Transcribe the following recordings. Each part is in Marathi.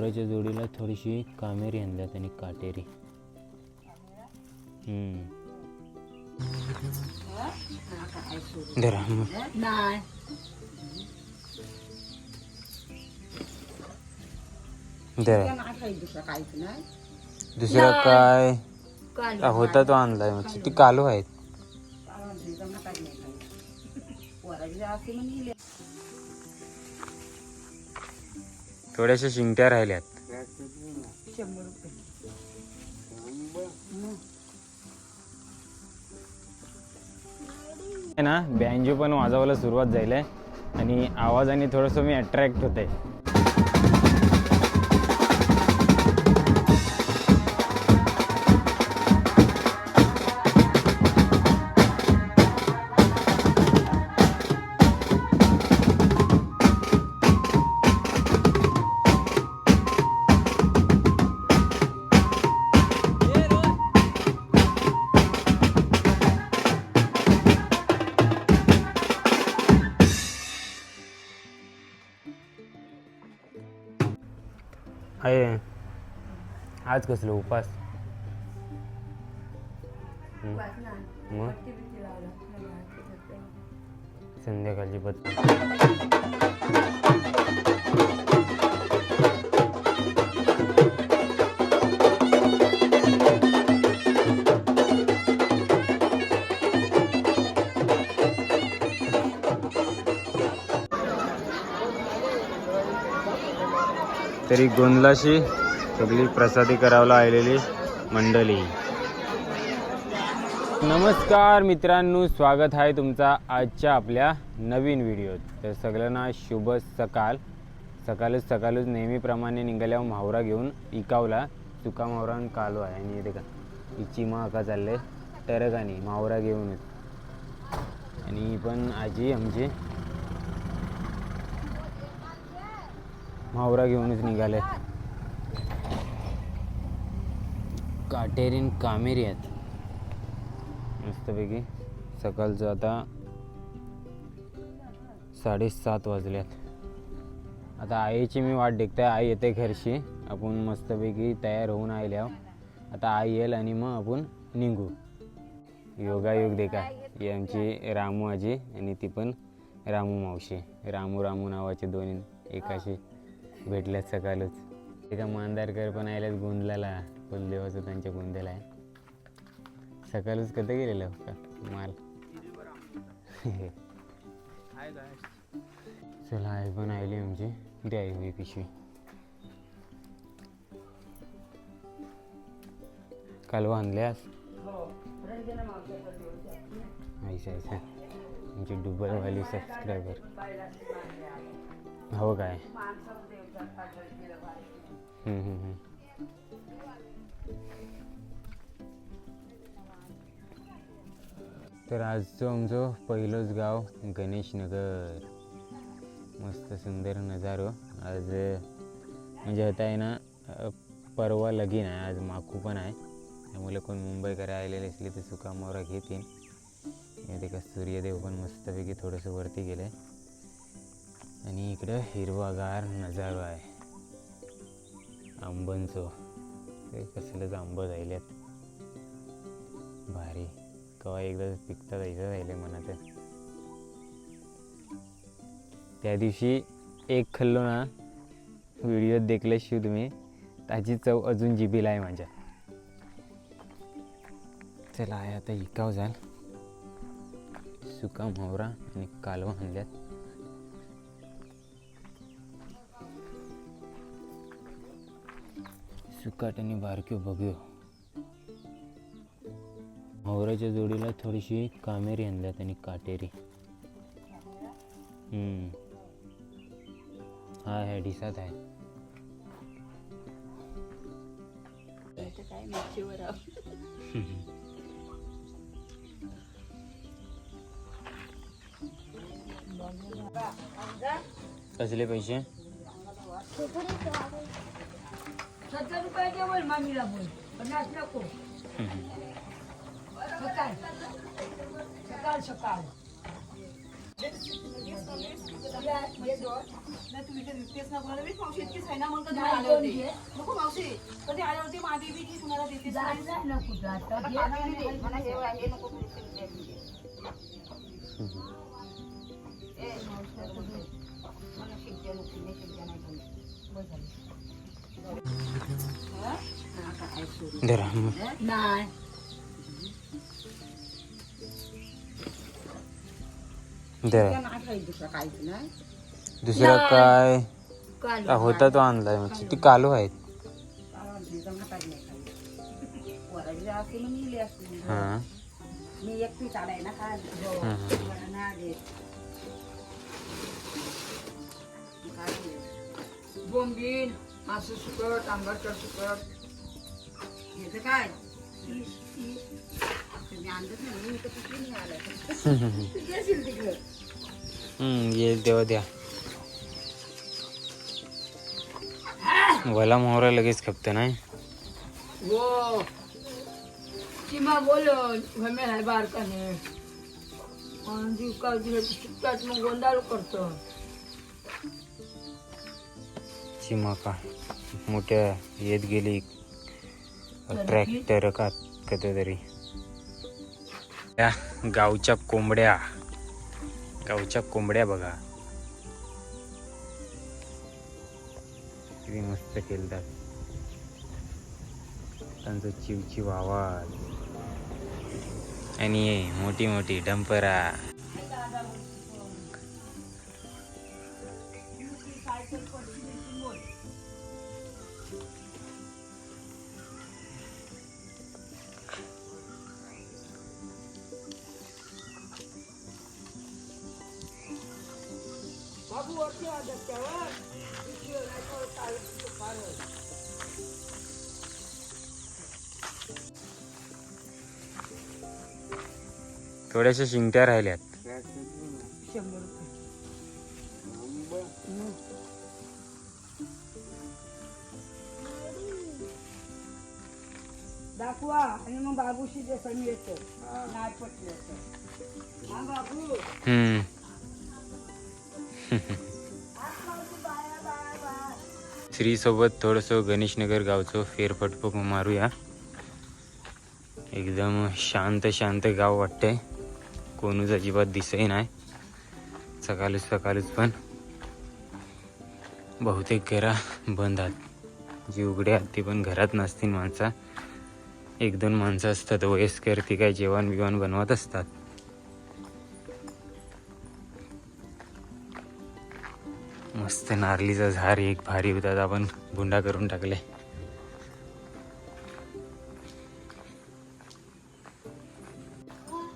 मावराच्या जोडीला थोडीशी कामेरी आणल्यात आणि काटेरी. धरा दुसरं काय हा, होता तो आणलाय मग किती कालू आहेत थोड्याशा शिंगट्या राहिल्यात. शंभर रुपये ना बँजो पण वाजवायला सुरुवात झाली आहे आणि आवाजाने थोडंसं मी अट्रॅक्ट होते आहे. आज कसलं उपास? मग? संध्याकाळची पत्ती तरी गोंदलाशी सगळी प्रसादी करावला आलेली मंडळी. नमस्कार मित्रांनो स्वागत आहे तुमचा आजच्या आपल्या नवीन व्हिडिओत. तर सगळ्यांना शुभ सकाळ सकाळच सकाळच नेहमीप्रमाणे निघाल्यावर म्हावरा घेऊन इकावला सुका म्हावरा कालो आहे आणि इथे का ही चिमा का चालले टरकानी म्हावरा घेऊनच. आणि पण आजी आमची मावरा घेऊनच निघाले. काटेरीन कामेरी आहेत. मस्तपैकी सकाळचं आता साडेसात वाजल्यात आता आईची मी वाट देखताय. आई येते घरशी आपण मस्तपैकी तयार होऊन आल्या आता आई येईल आणि मग आपण निघू. योगायोग देखा. ही आमची रामू आजी आणि ती पण रामू मावशी. रामू रामू नावाचे दोन एकाशी. भेटल्यात सकाळच. एका मांदारकर पण आल्यात गोंधळाला कुलदेवाचं त्यांच्या गोंधळा आहे सकाळच कधी गेलेलं हो का? माल. चला आई पण आयली आमची. द्याय होई पिशवी. कालवा आणल्यास ऐसा ऐसा आमची डुबलवाली सबस्क्रायबर हो काय? हम्म, हम्म, हम्म. तर आजचं आमचं पहिलंच गाव गणेशनगर. मस्त सुंदर नजारो. आज म्हणजे आता आहे ना परवा लगीन आहे आज माकू पण आहे. त्यामुळे कोण मुंबईकडे आलेले असले तर सुका मोरा घेतील. इथे का सूर्यदेव पण मस्तपैकी थोडंसं वरती गेलं. आहे आणि इकडं हिरवागार नजारो आहे. आंबांचो ते कसलंच आंबं राहिल्यात भारी. कवा एकदा पिकता जायचं राहिले मनात. त्या दिवशी एक खाल्लो ना व्हिडिओत देखल्याशिवाय तुम्ही त्याची चव अजून जिबीला आहे माझ्या. चला आहे आता इकाव जाल सुका मोहरा आणि कालवा आणल्यात. सुकाट आणि बारक्यो बघ्यो. मोहराच्या जोडीला थोडीशी कामेरी आणल्यात आणि काटेरी. हम्म. हा आहे डिसात आहे. कसले पैसे? सत्तर रुपयाचे बोल मामीला बोल पन्नास नको सकाळ सकाळ सकाळ नाही तुम्ही कधी तेच ना कोणाला धरा. नाही दुसरं. काय होता तो आणलाय मग ती कालू आहेत. हा मी एकटी चालाय ना काय हम्म. मला नाही देत. काय देऊ? बोंबील मासं सुकट आंबटकर सुकट याचं काय? तुम्ही आणलंच नाही मी तर कुठे नाही आलं तू येशील तिकडं. हम्म, येईल तेव्हा द्या. वला मोहरा लगेच खपतं नाही? हो. सीमा बोल हमें है जीव का मग गोंधाळ करतो. चिमा का मोठ्या येत गेली ट्रॅक्टर का तरी गावच्या कोंबड्या. गावच्या कोंबड्या बघा. किती मस्त खेळतात. त्यांचा चिवचिव आवाज. आणि मोठी मोठी डंपरा. थोड्याशा शिंगट्या राहिल्यात. दाखवा. आणि मग बाबूशी जसं मिळतं नाही पटलं तर हा बाबू. श्रीसोबत थोडंसं गणेशनगर गावचं फेरफटको मारूया. एकदम शांत शांत गाव वाटतंय. कोणूच अजिबात दिसही नाही. सकाळीच सकाळीच पण. बहुतेक घरा बंद आहेत. जी उघडे आहात ती पण घरात नसतील माणसं. एक दोन माणसं असतात वयस्कर ती काय जेवण बिवण बनवत असतात. मस्त नारलीचं झाड एक भारी होता. तो आपण बुंडा करून टाकले.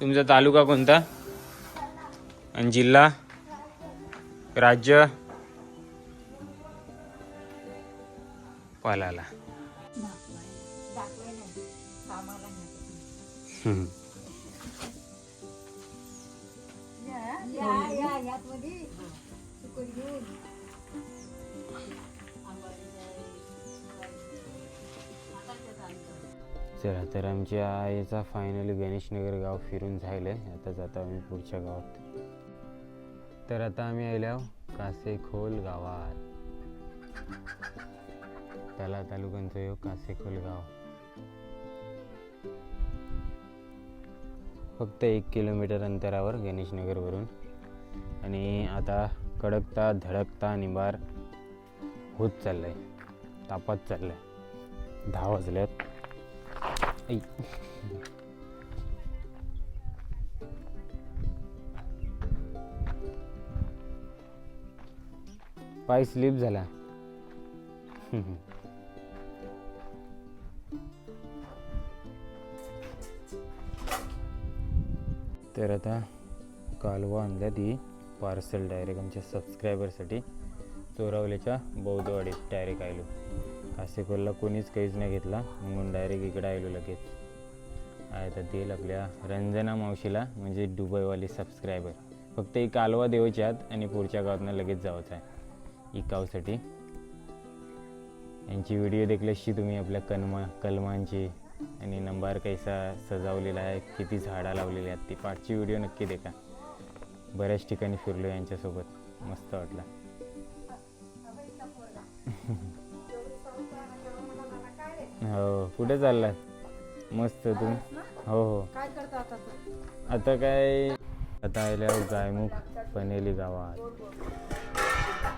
तुमचा तालुका कोणता? आणि जिल्हा? राज्य? पालाला. चला तर आमच्या आईचा फायनली गणेशनगर गाव फिरून झालं आहे आता जातो आम्ही पुढच्या गावात. तर आता आम्ही आलो कासेखोल गावात. त्याला तालुक्यांचं यो कासेखोल गाव. फक्त एक किलोमीटर अंतरावर गणेशनगरवरून. आणि आता कडकता धडकता निबार होत चाललंय. तापात चाललंय. दहा वाजल्यात. ऐ. पाय स्लिप झाला. तर आता कालवा आणल्या ती पार्सल डायरेक्ट आमच्या सबस्क्रायबरसाठी चोरावलेच्या बौद्धवाडीत डायरेक्ट आलो कासेकोलला कोणीच काहीच नाही घेतला म्हणून डायरेक्ट इकडे आलो लगेच आता देईल आपल्या रंजना मावशीला म्हणजे दुबईवाली सबस्क्रायबर फक्त एक कालवा देवायच्या आत आणि पुढच्या गावातनं लगेच जायचं आहे इकावसाठी यांची व्हिडिओ देखल्याशी तुम्ही आपल्या कलमा कलमांची आणि नंबर कैसा सजावलेला आहे किती झाडं लावलेली आहेत ती पाठची व्हिडिओ नक्की देखा बऱ्याच ठिकाणी फिरलो यांच्यासोबत मस्त वाटला हो कुठे चाललात मस्त तुम्ही? हो हो. काय करता आता तू? आता काय? आता आल्यावर गायमुख पनेली गावात.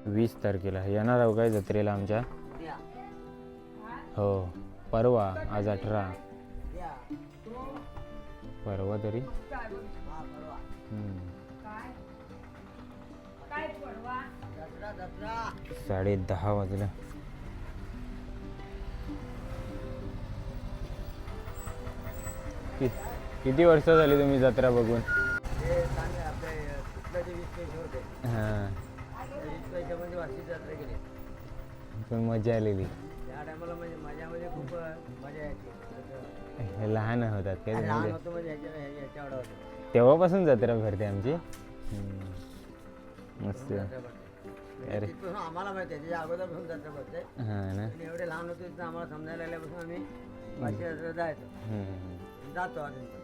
वीस तारखेला. येणार आहो काय जत्रेला आमच्या? हो परवा आज अठरा. परवा तरी? हम्म. साडे दहा वाजल्या कि- किती वर्ष झाली तुम्ही जत्रा बघून? हां. पण मजा आलेली. हे लहान होतात काय लहान म्हणजे? तेव्हापासून जत्रा भरते आमची. मस्त. अरे. आम्हाला माहिती आहे त्याच्या अगोदरपासून जत्रा भरते हां ना. एवढे लहान होतो आम्हाला समजायला लागल्यापासून आम्ही वार्षिक जातो अजून पण.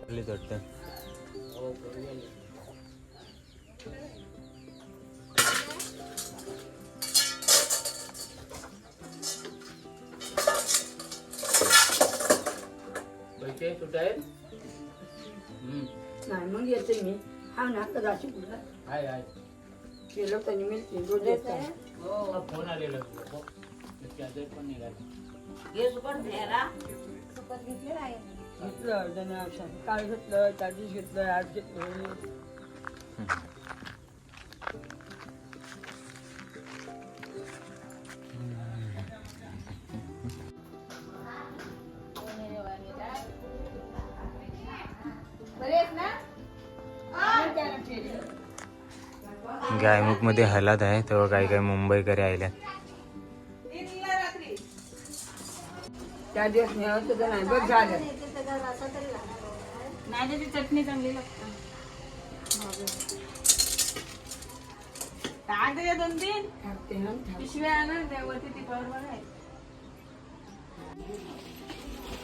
चाललीच वाटतं. नाही मग येते मी. हा ना कदाचित कुठला केलं त्यांनी मी रोज येतो. सुपत घेतली नाही घेतलं औषध काल घेतलं दिवशी घेतलं आज घेतलं गायमुखमध्ये हलात आहे तेव्हा काही काही मुंबईकरी आल्या त्या दिवस मिळत नाही बघ झालं. नाही त्याची चटणी चांगली लागते. टाक त्याच्या दोन तीन. टाकते ना पिशव्या आहे ना त्यावरती ती बरोबर आहे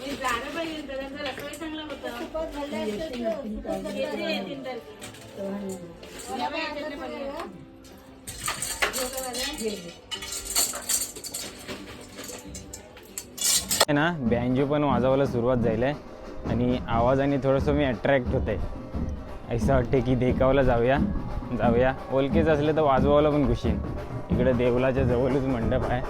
मी झालं पाहिजे त्याच्यानंतर रसोई चांगलं होतं. येतील आहे ना बँजो पण वाजवायला सुरुवात जाईल आहे आणि आवाजाने थोडंसं मी अट्रॅक्ट होत. आहे असं वाटते की देखावला जाऊया जाऊया. ओलकेच असले तर वाजवायला पण घुशीन इकडे देवलाच्या जवळच मंडप आहे.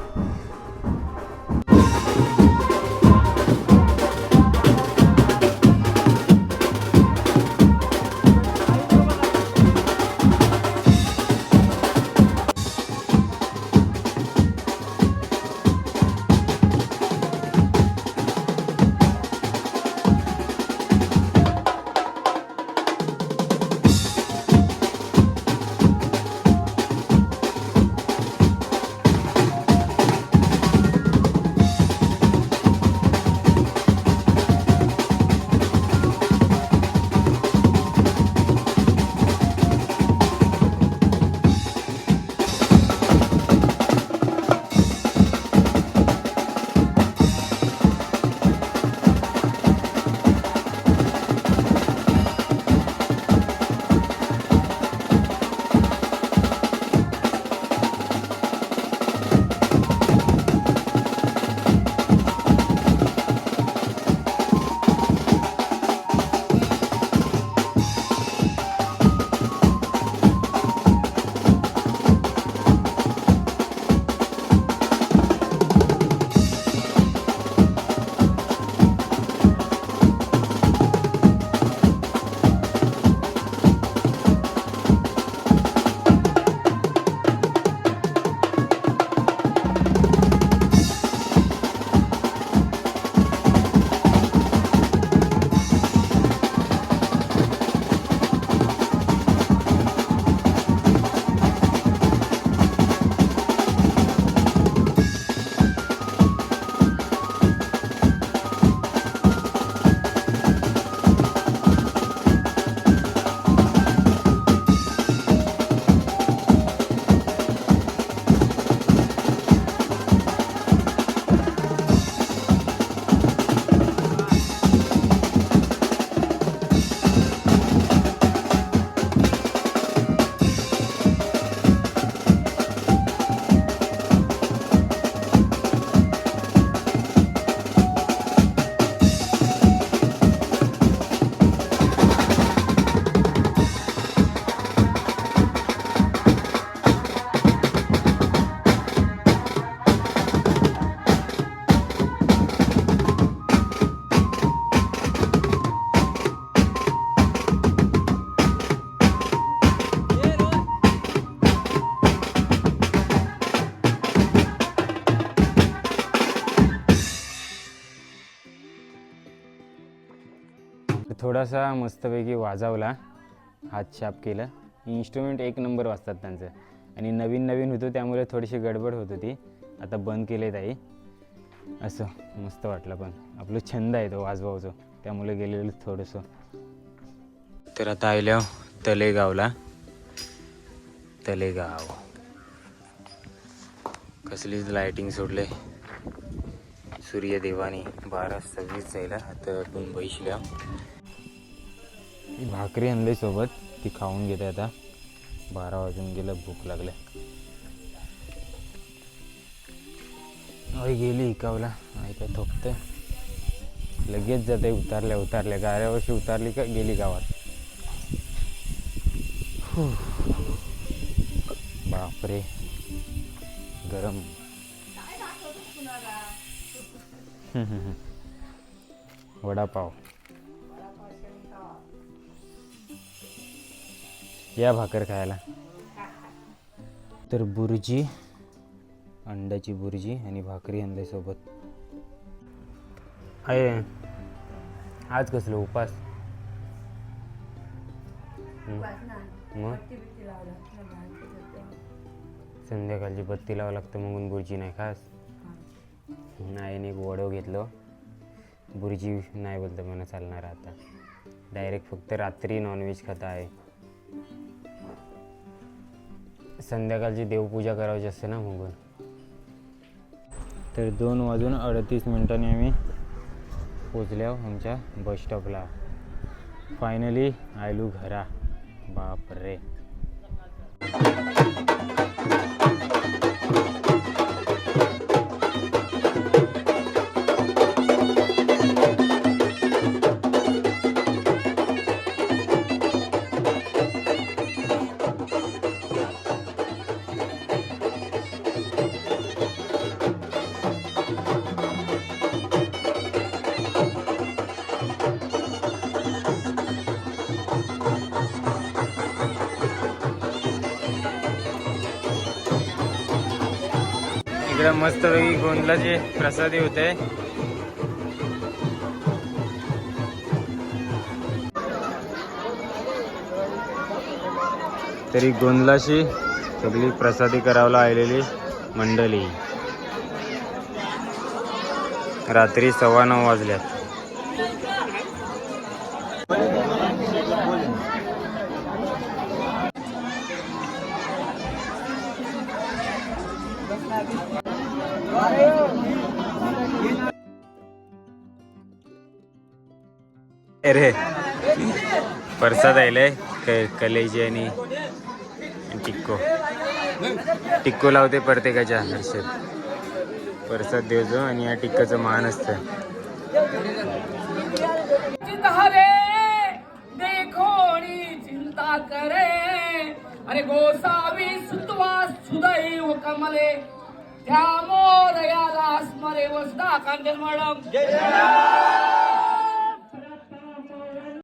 थोडासा मस्तपैकी वाजवला हात छाप केलं. इन्स्ट्रुमेंट एक नंबर वाजतात त्यांचं. आणि नवीन नवीन होतो त्यामुळे थोडीशी गडबड होत होती. आता बंद केले ताई. असं मस्त वाटलं पण. आपलं छंद आहे तो वाजवावचं. त्यामुळे गेलेलं थोडंसं. तर आता आयल्या तलेगावला. तलेगाव. कसलीच लायटिंग सोडले. सूर्यदेवानी बारा सव्वीस जायला आता आपण बैसल्या भाकरी आणली सोबत. ती खाऊन घेते आता. बारा वाजून गेलं भूक लागल्या आई गेली इकावला. आई काय थोपते लगेच जाते उतारल्या उतारल्या. गाड्यावर्षी उतारली का गेली गावात. बापरे. गरम. वडापाव. या भाकर खायला. तर बुर्जी अंड्याची बुर्जी आणि भाकरी अंड्यासोबत. आहे. आज कसलं उपास? मग? संध्याकाळची बत्ती लावावं लागतं म्हणून बुर्जी नाही खास. नाही एक वडव घेतलं. बुर्जी नाही बोलतं म्हणा चालणार आता. डायरेक्ट फक्त रात्री नॉनव्हेज खाता आहे. संध्याकाळची देवपूजा करायची असते ना म्हणून तर दोन वाजून अडतीस मिनिटांनी आम्ही पोचल्या आमच्या बस स्टॉपला फायनली आयलू घरा. बाप रे इकडे मस्तपैकी गोंदलाचे प्रसादी होते. तरी गोंदलाशी सगळी प्रसादी करावला आलेली मंडळी. रात्री सव्वा नऊ वाजल्यात. अरे. प्रसाद आयलाय क कलेजी आणि टिक्को. टिक्को लावते प्रत्येकाच्या हर्षद. परसाद देवजो आणि या टिक्काचं मान असतं. देखोणी चिंता करे. अरे कमले. त्या मोरयाला स्मरे वसदा कांदेल मॅडम